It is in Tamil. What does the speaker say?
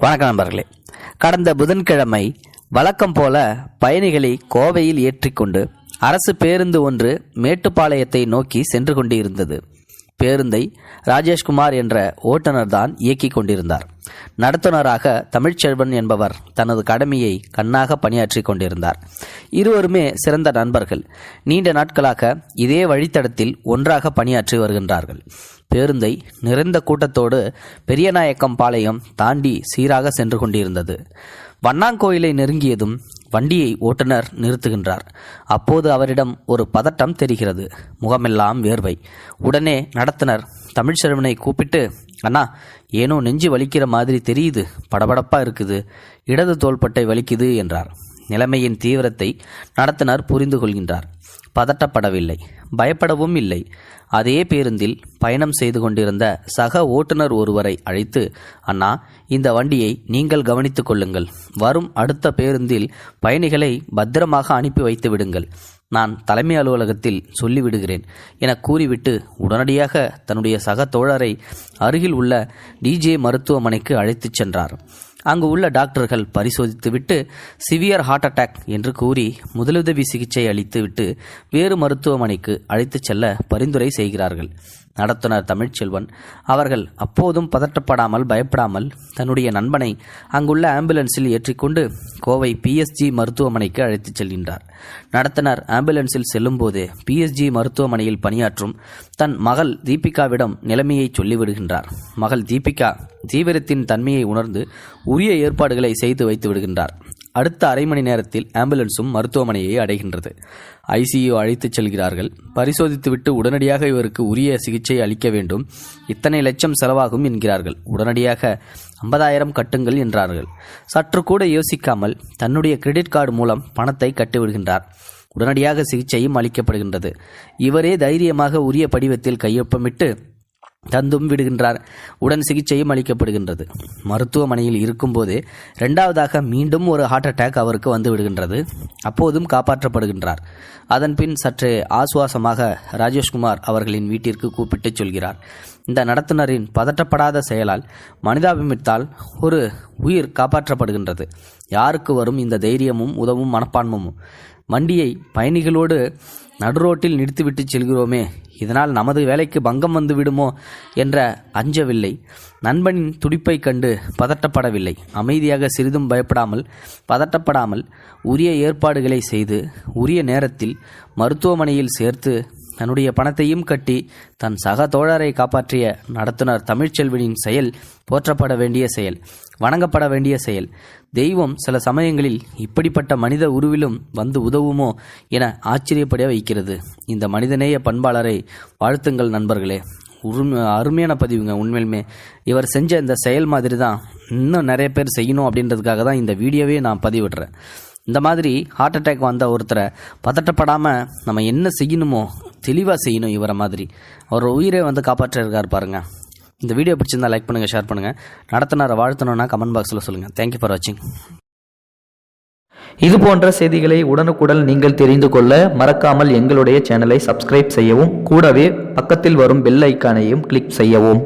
வணக்கம் நண்பர்களே. கடந்த புதன்கிழமை வழக்கம் போல பயணிகளை கோவையில் ஏற்றிக்கொண்டு அரசு பேருந்து ஒன்று மேட்டுப்பாளையத்தை நோக்கி சென்று கொண்டிருந்தது. பேருந்தை ராஜேஷ்குமார் என்ற ஓட்டுநர் தான் இயக்கிக் கொண்டிருந்தார். நடத்துனராக தமிழ்ச்செல்வன் என்பவர் தனது கடமையை கண்ணாக பணியாற்றிக் கொண்டிருந்தார். இருவருமே சிறந்த நண்பர்கள். நீண்ட நாட்களாக இதே வழித்தடத்தில் ஒன்றாக பணியாற்றி வருகின்றார்கள். பேருந்தை நிறைந்த கூட்டத்தோடு பெரியநாயக்கம் பாளையம் தாண்டி சீராக சென்று கொண்டிருந்தது. வண்ணாங்கோயிலை நெருங்கியதும் வண்டியை ஓட்டுநர் நிறுத்துகின்றார். அப்போது அவரிடம் ஒரு பதட்டம் தெரிகிறது. முகமெல்லாம் வேர்வை. உடனே நடத்துனர் தமிழ்ச்செல்வனை கூப்பிட்டு அண்ணா ஏனோ நெஞ்சு வலிக்கிற மாதிரி தெரியுது. படபடப்பா இருக்குது. இடது தோள்பட்டை வலிக்குது என்றார். நிலைமையின் தீவிரத்தை நடத்துனர் புரிந்து கொள்கின்றார். பதட்டப்படவில்லை. பயப்படவும் இல்லை. அதே பேருந்தில் பயணம் செய்து கொண்டிருந்த சக ஓட்டுநர் ஒருவரை அழைத்து அண்ணா இந்த வண்டியை நீங்கள் கவனித்துக் கொள்ளுங்கள். வரும் அடுத்த பேருந்தில் பயணிகளை பத்திரமாக அனுப்பி வைத்து விடுங்கள். நான் தலைமை அலுவலகத்தில் சொல்லிவிடுகிறேன் என கூறிவிட்டு உடனடியாக தன்னுடைய சக தோழரை அருகில் உள்ள டிஜே மருத்துவமனைக்கு அழைத்துச் சென்றார். அங்கு உள்ள டாக்டர்கள் பரிசோதித்துவிட்டு சிவியர் ஹார்ட் அட்டாக் என்று கூறி முதலுதவி சிகிச்சை அளித்துவிட்டு வேறு மருத்துவமனைக்கு அழைத்துச் செல்ல பரிந்துரை செய்கிறார்கள். நடத்துனர் தமிழ்ச்செல்வன். அவர்கள் அப்போதும் பதட்டப்படாமல் பயப்படாமல் தன்னுடைய நண்பனை அங்குள்ள ஆம்புலன்ஸில் ஏற்றிக்கொண்டு கோவை பிஎஸ்ஜி மருத்துவமனைக்கு அழைத்துச் செல்கின்றார். நடத்துனர் ஆம்புலன்ஸில் செல்லும்போது பிஎஸ்ஜி மருத்துவமனையில் பணியாற்றும் தன் மகள் தீபிகாவிடம் நிலைமையை சொல்லிவிடுகின்றார். மகள் தீபிகா தீவிரத்தின் தன்மையை உணர்ந்து உரிய ஏற்பாடுகளை செய்து வைத்து விடுகின்றார். அடுத்த அரை மணி நேரத்தில் ஆம்புலன்ஸும் மருத்துவமனையை அடைகின்றது. ஐசியு அழைத்துச் செல்கிறார்கள். பரிசோதித்துவிட்டு உடனடியாக இவருக்கு உரிய சிகிச்சை அளிக்க வேண்டும். இத்தனை லட்சம் செலவாகும் என்கிறார்கள். உடனடியாக ஐம்பதாயிரம் கட்டுங்கள் என்றார்கள். சற்று கூட யோசிக்காமல் தன்னுடைய கிரெடிட் கார்டு மூலம் பணத்தை கட்டிவிடுகின்றார். உடனடியாக சிகிச்சையும் அளிக்கப்படுகின்றது. இவரே தைரியமாக உரிய படிவத்தில் கையொப்பமிட்டு தந்தும் விடுகின்றார். உடன் சிகிச்சையும் அளிக்கப்படுகின்றது. மருத்துவமனையில் இருக்கும்போது இரண்டாவதாக மீண்டும் ஒரு ஹார்ட் அட்டாக் அவருக்கு வந்து விடுகின்றது. அப்போதும் காப்பாற்றப்படுகின்றார். அதன்பின் சற்று ஆசுவாசமாக ராஜேஷ்குமார் அவர்களின் வீட்டிற்கு கூப்பிட்டுச் சொல்கிறார். இந்த நடத்துனரின் பதட்டப்படாத செயலால் மனிதாபிமித்தால் ஒரு உயிர் காப்பாற்றப்படுகின்றது. யாருக்கு வரும் இந்த தைரியமும் உதவும் மனப்பான்மமும்? வண்டியை பயணிகளோடு நடுரோட்டில் நிறுத்திவிட்டு செல்கிறோமே. இதனால் நமது வேலைக்கு பங்கம் வந்து விடுமோ என்ற அஞ்சவில்லை. நண்பனின் துடிப்பை கண்டு பதட்டப்படவில்லை. அமைதியாக சிறிதும் பயப்படாமல் பதட்டப்படாமல் உரிய ஏற்பாடுகளை செய்து உரிய நேரத்தில் மருத்துவமனையில் சேர்த்து தன்னுடைய பணத்தையும் கட்டி தன் சக தோழரை காப்பாற்றிய நடத்துனர் தமிழ்ச்செல்வனின் செயல் போற்றப்பட வேண்டிய செயல் வணங்கப்பட வேண்டிய செயல். தெய்வம் சில சமயங்களில் இப்படிப்பட்ட மனித உருவிலும் வந்து உதவுமோ என ஆச்சரியப்பட வைக்கிறது. இந்த மனிதநேய பண்பாளரை வாழ்த்துங்கள் நண்பர்களே. உரிமை அருமையான பதிவுங்க. உண்மையிலுமே இவர் செஞ்ச இந்த செயல் மாதிரி தான் இன்னும் நிறைய பேர் செய்யணும் அப்படின்றதுக்காக தான் இந்த வீடியோவே நான் பதிவிடுறேன். இந்த மாதிரி ஹார்ட் அட்டாக் வந்த ஒருத்தரை பதட்டப்படாமல் நம்ம என்ன செய்யணுமோ தெளிவாக செய்யணும் இவரை மாதிரி. அவர் உயிரை வந்து காப்பாற்ற இருக்கார் இந்த வீடியோ பிடிச்சிருந்தா லைக் பண்ணுங்கள் ஷேர் பண்ணுங்கள் நடத்தினாரை வாழ்த்தணும்னா கமெண்ட் பாக்ஸில் சொல்லுங்கள் தேங்க்யூ ஃபார் வாட்சிங் இது போன்ற செய்திகளை உடனுக்குடன் நீங்கள் தெரிந்து கொள்ள மறக்காமல் எங்களுடைய சேனலை சப்ஸ்கிரைப் செய்யவும் கூடவே பக்கத்தில் வரும் பெல் ஐக்கானையும் கிளிக் செய்யவும்.